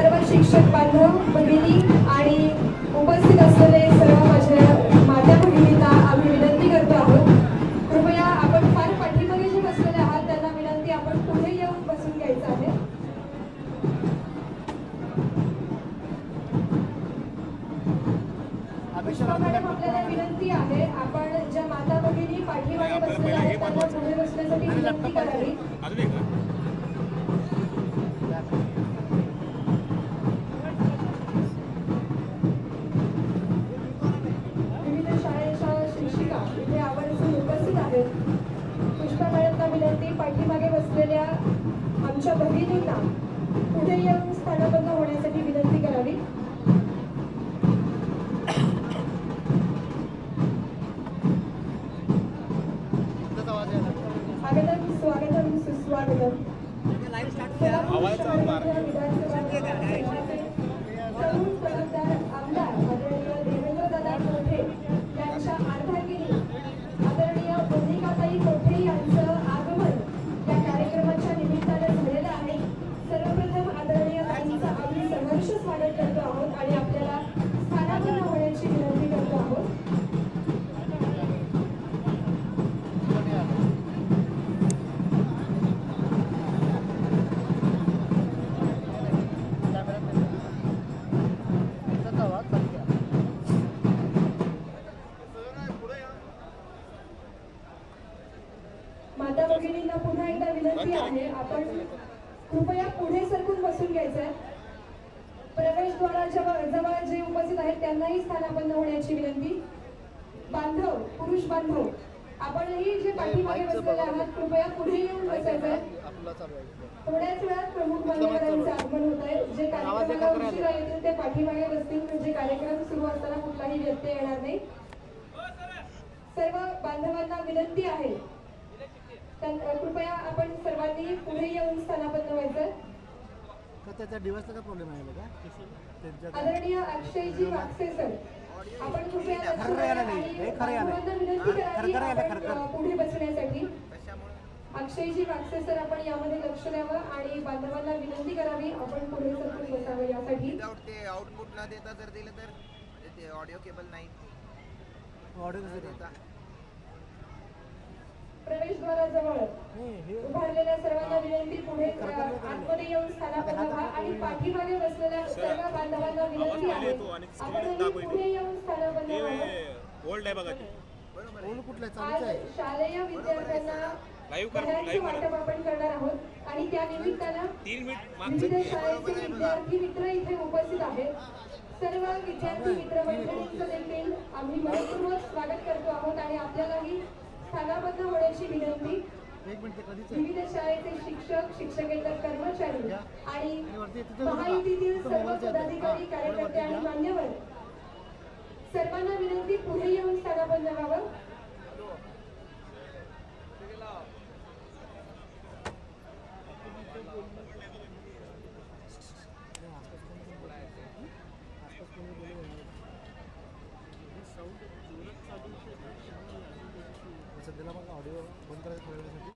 सर्व शिक्षक बांधव भगिनी आणि उपस्थित असलेले सर्व माझ्या माझ्या भगिनींना आम्ही विनंती करतो आहोत. कृपया आपण फार पाठीमागे जे बसलेले आहात त्यांना विनंती आपण पुढे येऊन बसून घ्यायचं आहे. मॅडम आपल्याला विनंती आहे आपण ज्या माता भगिनी पाठीमागे पुरुष बांधव आपणही जे पाठीमागे बसलेले आहात कृपया पुढे येऊन बसायचंय थोड्याच वेळात प्रमुख मान्यवरांचं आगमन होत आहे. जे कार्यक्रमाला उशिरा येतील ते पाठीमागे बसतील. म्हणजे कार्यक्रम सुरू असताना कुठलाही व्यत्यय येणार नाही. सर्व बांधवांना विनंती आहे. कृपया आपण सर्वांनी पुढे येऊन स्थानापन्न व्हायचं. प्रॉब्लेम आहे आदरणीय अक्षयजी वागसे सर. आपण कृपया पुढे बसण्यासाठी अक्षयजी वागसे सर आपण यामध्ये लक्ष द्यावं आणि बांधवांना विनंती करावी आपण पुढे सरकून बसावं यासाठी. ते आउटपुट न देता जर दिलं तर? म्हणजे ते ऑडिओ केबल नाही. ऑडिओ देता. प्रवेशद्वाराजवळ उभारलेल्या सर्वांना विनंती पुढे अ, आतमध्ये येऊन स्थानापन्न व्हा आणि पाठीमागे बसलेल्या सर्व बांधवांना विनंती आहे. पुढे येऊन स्थानापन्न आज शालेय विद्यार्थ्यांना वाटप आपण करणार आहोत. आणि त्या निमित्तानं तीन मिनिट विविध शाळेचे विद्यार्थी मित्र इथे उपस्थित आहेत. सर्व विद्यार्थी मित्र मंडळींचं देखील आम्ही मनपूर्वक स्वागत करतो आहोत आणि आपल्यालाही स्थानाबद्ध होण्याची विनंती. विविध शाळेचे शिक्षक शिक्षकेतर कर्मचारी आणि महायुतीतील सर्व. पदाधिकारी कार्यकर्ते आणि. मान्यवर. सर्वांना विनंती पुढे येऊन स्थानाबद्ध व्हावं. सध्याला बंद करायचं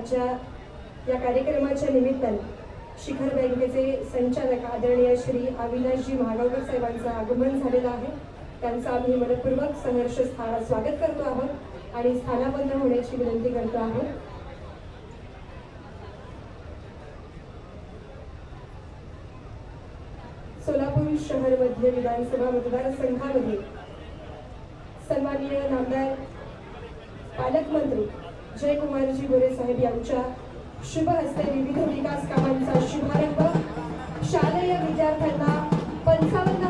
आजच्या या कार्यक्रमाच्या निमित्तानं शिखर बँकेचे संचालक आदरणीय श्री अविनाशजी महागावकर साहेबांचं आगमन झालेलं आहे. त्यांचं आम्ही मनपूर्वक संघर्ष स्थानात स्वागत करतो आहोत आणि स्थानाबद्ध होण्याची विनंती करतो आहोत. सोलापूर शहर मध्य विधानसभा मतदारसंघामध्ये सन्माननीय नामदार पालकमंत्री जयकुमारजी गोरे साहेब यांच्या शुभ हस्ते विविध विकास कामांचा शुभारंभ. शालेय विद्यार्थ्यांना पंचावन्न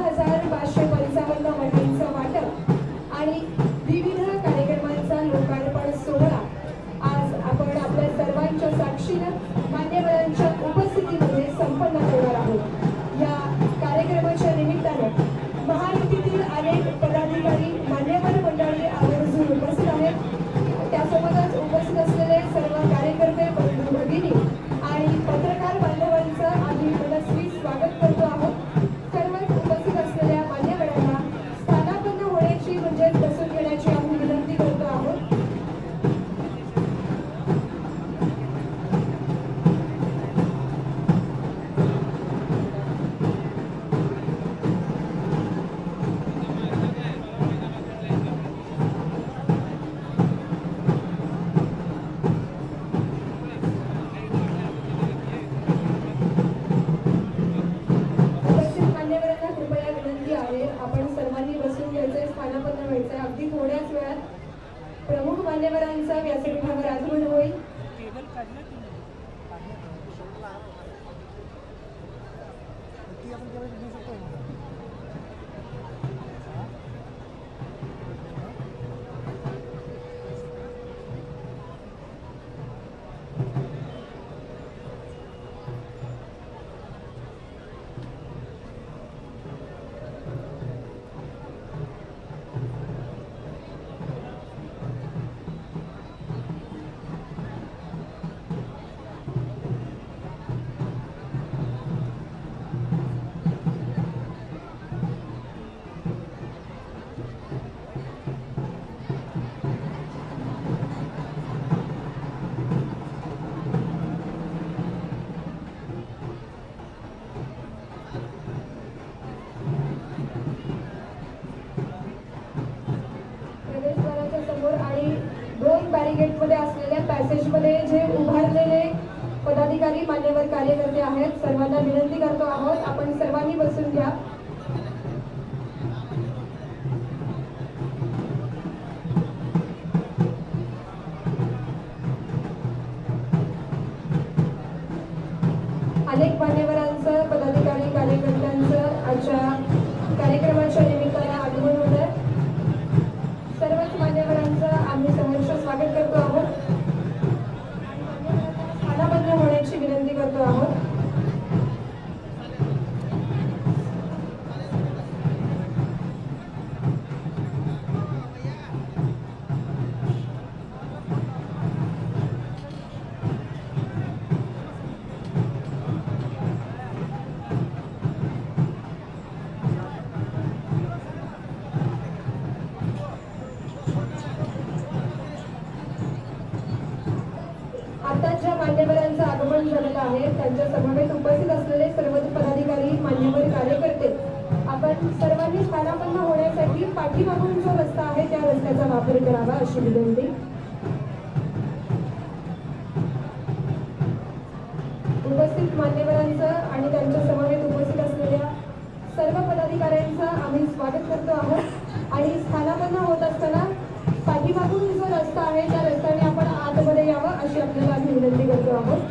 अनेक मान्यवरांचं पदाधिकारी कार्यकर्त्यांचं आजच्या आहेत त्यांच्या समवेत उपस्थित असलेले सर्व पदाधिकारी मान्यवर कार्यकर्ते आपण सर्वांनी स्थानापन्न होण्यासाठी पाठीमागून जो रस्ता आहे त्या रस्त्याचा वापर करावा अशी विनंती. उपस्थित मान्यवरांचं आणि त्यांच्या समवेत उपस्थित असलेल्या सर्व पदाधिकाऱ्यांचं आम्ही स्वागत करतो आहोत. आणि स्थानापन्न होत असताना पाठीमागून जो रस्ता आहे त्या रस्त्याने आपण आतमध्ये यावं अशी आपल्याला आम्ही विनंती करतो आहोत.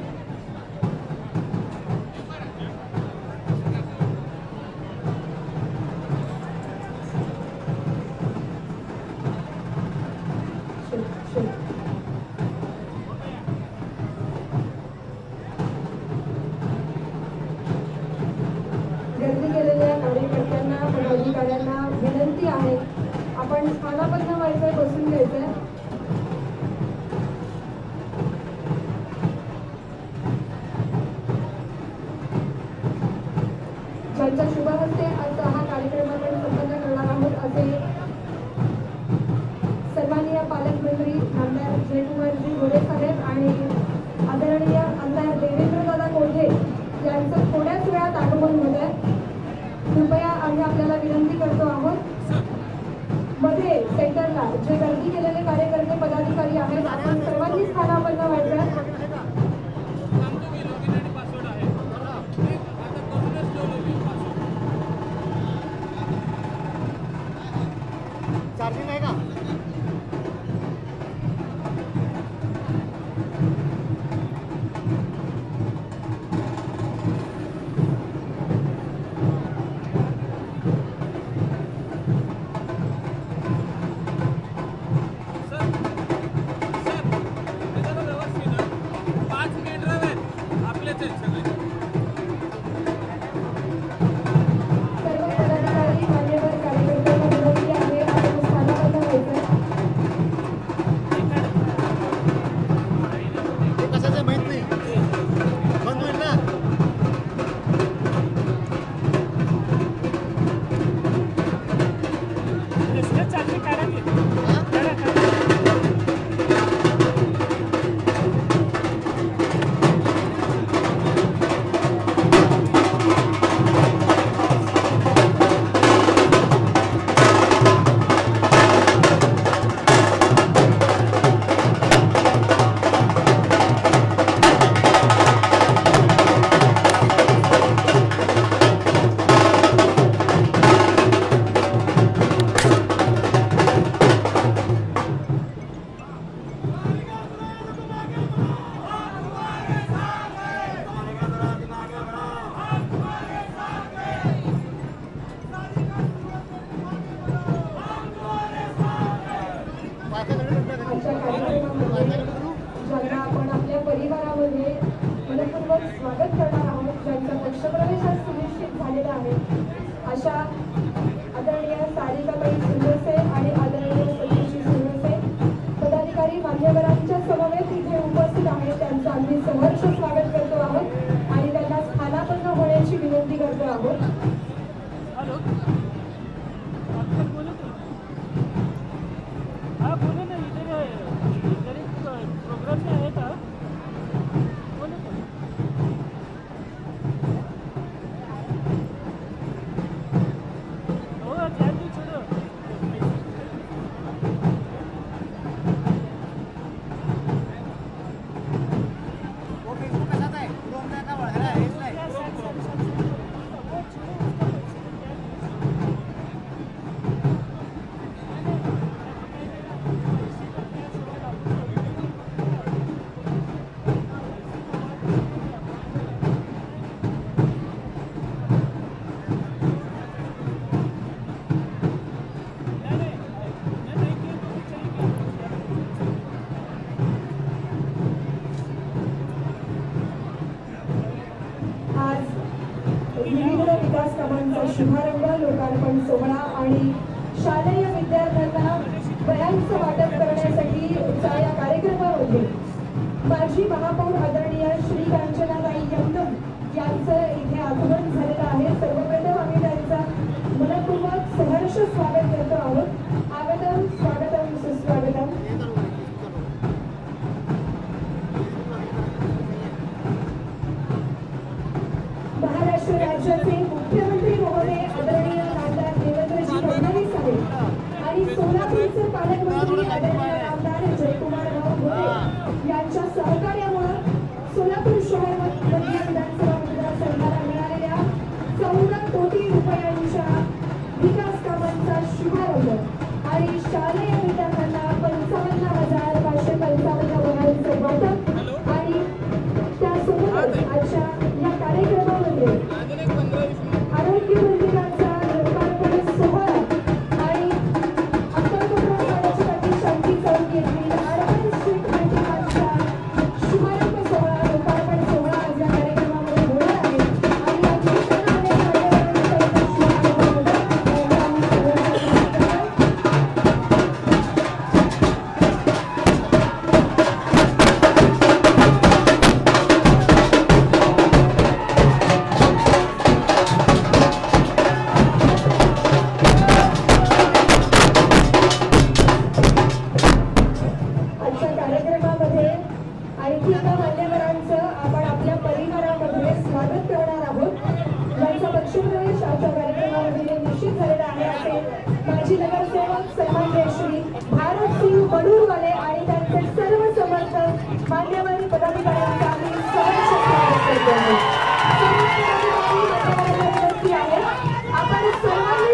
ज्यांच्या शुभ हस्ते आज चार्जिंग आहे का आहे. अशा आदरणीय सारिकाबाई सुंदरसे आणि आदरणीय सतीशी सुंदरसे पदाधिकारी मान्यवरांच्या समवेत इथे उपस्थित आहेत. त्यांचं आम्ही सहर्ष स्वागत करतो आहोत आणि त्यांना स्थानापन्न होण्याची विनंती करतो आहोत. हॅलो. बोलू बोलू ना प्रोग्राम आहे विकास शुभारंभ लोकार्पण सोहळा आणि शालेय विद्यार्थ्यांना वयांचं वाटप